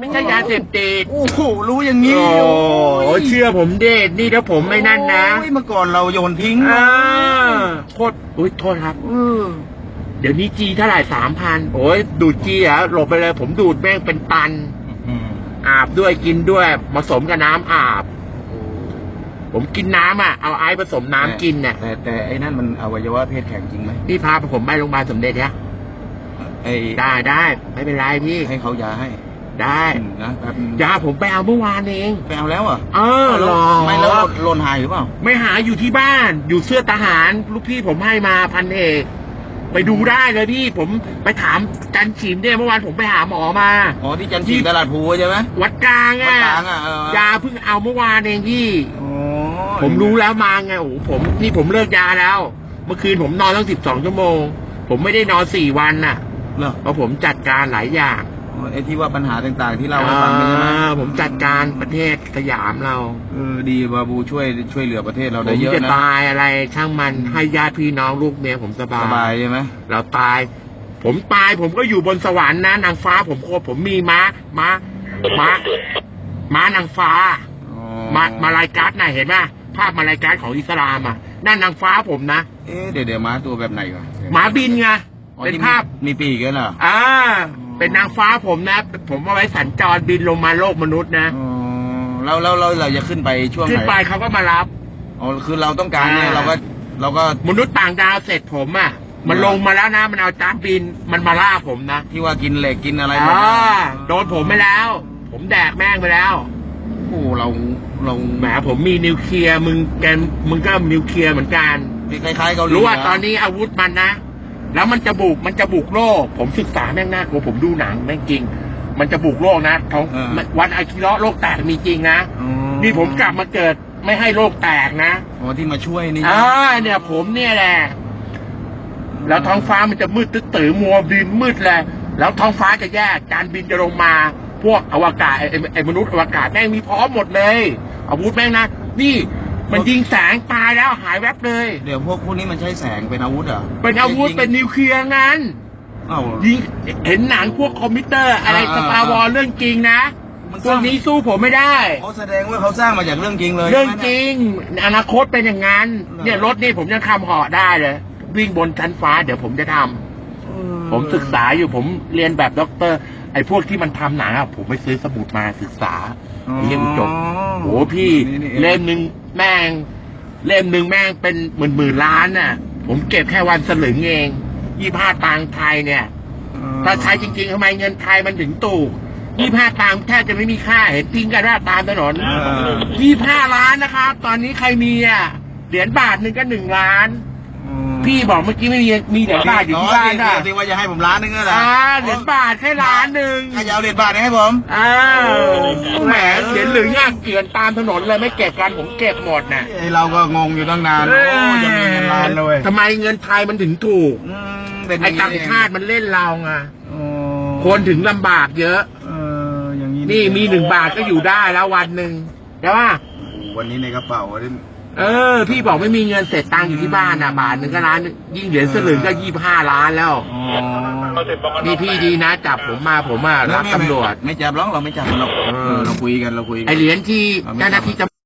ไม่ใช่ยาเสพติดโอ้โหรู้อย่างนี้โอ้เชื่อผมเด็ดนี่ถ้าผมไม่นั่นนะ โอ้ยเมื่อก่อนเราโยนทิ้งอ่าโคตรอุ้ยโทษครับ เออเดี๋ยวนี้จีเท่าไหร่สามพันโอ้ยดูดจีอะหลบไปเลย ผมดูดแม่งเป็นตันอืมอาบด้วยกินด้วยผสมกับน้ำอาบ ผมกินน้ำอะ เอาไอซ์ผสมน้ำกินเนี่ยแต่แต่ไอ้นั่นมันอวัยวะเพศแข็งจริงไหมพี่พาผมไปโรงพยาบาลสมเด็จเนี่ยไอ้ได้ได้ไม่เป็นไรพี่ให้เขายาให้ ได้อืมนะแป๊บยาผมไปเอาเมื่อวานเองไปเอาแล้วเหรอะเออหรอไม่แล้วหล่นหายหรือเปล่า ไม่หาอยู่ที่บ้าน อยู่เสื้อทหารลูกพี่ผมให้มาพันเอกไปดูได้เลยพี่ผมไปถามจันฉิมเนี่ยเมื่อวานผมไปหาหมอมาอ๋อที่จันทร์จีตลาดภูใช่ไหมวัดกลางวัดอะกลางอะเออยาเพิ่งเอาเมื่อวานเองพี่อ๋อผมรู้แล้วมาไงโอ้โหผมนี่ผมเลิกยาแล้ว เมื่อคืนผมนอนตั้งสิบสองชั่วโมง ผมไม่ได้นอนสี่วันน่ะเหรอเพราะผมจัดการหลายอย่างอ๋อ ไอ้ที่ว่าปัญหาต่างๆ ที่เราให้ฟังนี่ใช่ไหมอ่าผมจัดการประเทศสยามเราเออดีบาบูช่วยช่วยเหลือประเทศเราผได้มเยอะจะนะตายอะไรช่างมันให้ญาติพี่น้องลูกเมียผมสบาสบายใช่ไหมเราตาย ผมตายผมก็อยู่บนสวรรค์นะนางฟ้า ผมโคผมมีม้าม้าม้าม้านางฟ้า อ๋อมามาลายการ์ดน่ะเห็นไหมภาพมาลายการ์ดของอิสลามอะนั่นนางฟ้าผมนะเอ๊ะเดี๋ยวเดี๋ยวม้าตัวแบบไหนวะหมาบินไงอ๋อเป็นที่ภาพมีปีกกันเหรออ่า เป็นนางฟ้าผมนะ ผมเอาไว้สัญจรบินลงมาโลกมนุษย์นะอ๋อแล้วแล้วเราเราจะขึ้นไปช่วงขึ้นไหไปนเขาก็มารับ อ๋อคือเราต้องการเนี่ยอ่า เราก็เราก็มนุษย์ต่างดาวเสร็จผมอะ มันอ่าลงมาแล้วนะ มันเอาจานบินมันมาล่าผมนะที่ว่ากินเหล็กกินอะไรหมดอ่าเนี่ยโดนผมไปแล้ว ผมแดกแม่งไปแล้ว โอ้เราเราแหมผมมีนิวเคลียร์มึงแกนมึงก็นิวเคลียร์เหมือนกัน คล้ายๆเกาหลีรู้ว่าะตอนนี้อาวุธมันนะ แล้วมันจะบุกมันจะบุกโลก ผมศึกษาแม่งน่ากลัวผมดูหนังแม่งจริง มันจะบุกโลกนะท้องวันอาคิระโลกแตกมีจริงนะอ๋อนี่ผมกลับมาเกิดไม่ให้โลกแตกนะอ๋อที่มาช่วยนี่อ่าเนี่ยผมเนี่ยแหละ แล้วท้องฟ้ามันจะมืดตื้อๆมัวบินมืดเลยแล้วท้องฟ้าจะแยกการบินจะลงมา พวกอวกาศไอ้ไอ้ไอ้มนุษย์อวกาศแม่งมีพร้อมหมดเลยอาวุธแม่งนะ นี่ มันยิงแสงตายแล้วหายแวบเลย เดี๋ยวพวกพวกนี้มันใช้แสงเป็นอาวุธเหรอเป็นอาวุธเป็นนิวเคลียร์งั้นเอ้ายิงเห็นหนังพวกคอมพิวเตอร์อะไรอ่าสตาร์วอลเรื่องจริงนะมันพวกนี้สู้ผมไม่ได้เขาแสดงว่าเขาสร้างมาจากเรื่องจริงเลย เรื่องใช่ไหมจริง อนาคตเป็นอย่างนั้นเหรอเนี่ยรถนี่ผมยังทำเหาะได้เลย วิ่งบนชั้นฟ้าเดี๋ยวผมจะทำเออผมศึกษาอยู่ผมเรียนแบบด็อกเตอร์ ไอ้พวกที่มันทำหนังอะผมไปซื้อสมุดมาศึกษาเรียนจบโหพี่นี่นี่องเล่มหนึ่งแม่ง เล่มหนึ่งแม่งเป็นหมื่นหมื่นล้านน่ะ ผมเก็บแค่วันสลึงเองยี่ห้าตังค์ไทยเนี่ยเออถ้าใช้จริงๆทำไมเงินไทยมันถึงตูกยี่ห้าตังค์แทบจะไม่มีค่าเห็นทิ้งกันว่าตามถนนเออยี่ห้าล้านนะครับ ตอนนี้ใครมีอะเหรียญบาทหนึ่งก็หนึ่งล้าน พี่บอกเมื่อกี้ไม่มีมีเหรียญบาทอยู่ที่บ้านอะอะที่ว่าจะให้ผมล้านหนึงก็แหละอ่าเหรียญบาทแค่ล้านหนึ่งใครจะเอาเหรียญบาทให้ผมอ้าวแหมเหรียญเหลืองอะเกลื่อนตามถนนเลยไม่เก็บกันผมเก็บหมดน่ะไอเราก็งงอยู่ตั้งนานโอ้จะมีเงินล้านเลยทำไมเงินไทยมันถึงถูกอืมเป็นอไอ้ย่างนี้ต่างชาติมันเล่นเราไงอ๋อคนถึงลำบากเยอะเอออย่างนี้นี่มีหนึ่งบาทก็อยู่ได้แล้ววันหนึ่งใช่ป่ะโอ้โหวันนี้ในกระเป๋านี่ เออ พี่บอกไม่มีเงินเสร็จตังค์อยู่ที่บ้านอะบาทหนึ่งก็ล้าน ยิ่งเหรียญสลึงก็ยี่ห้าล้านแล้วอ๋อนี่พี่ดีนะจับผมมาผมอะรับตำรวจ ไม่จับหรอกเราไม่จับหรอกเออเออ เราคุยกันเราคุยกัไอเหรียญที่เจ้าหน้าที่จะ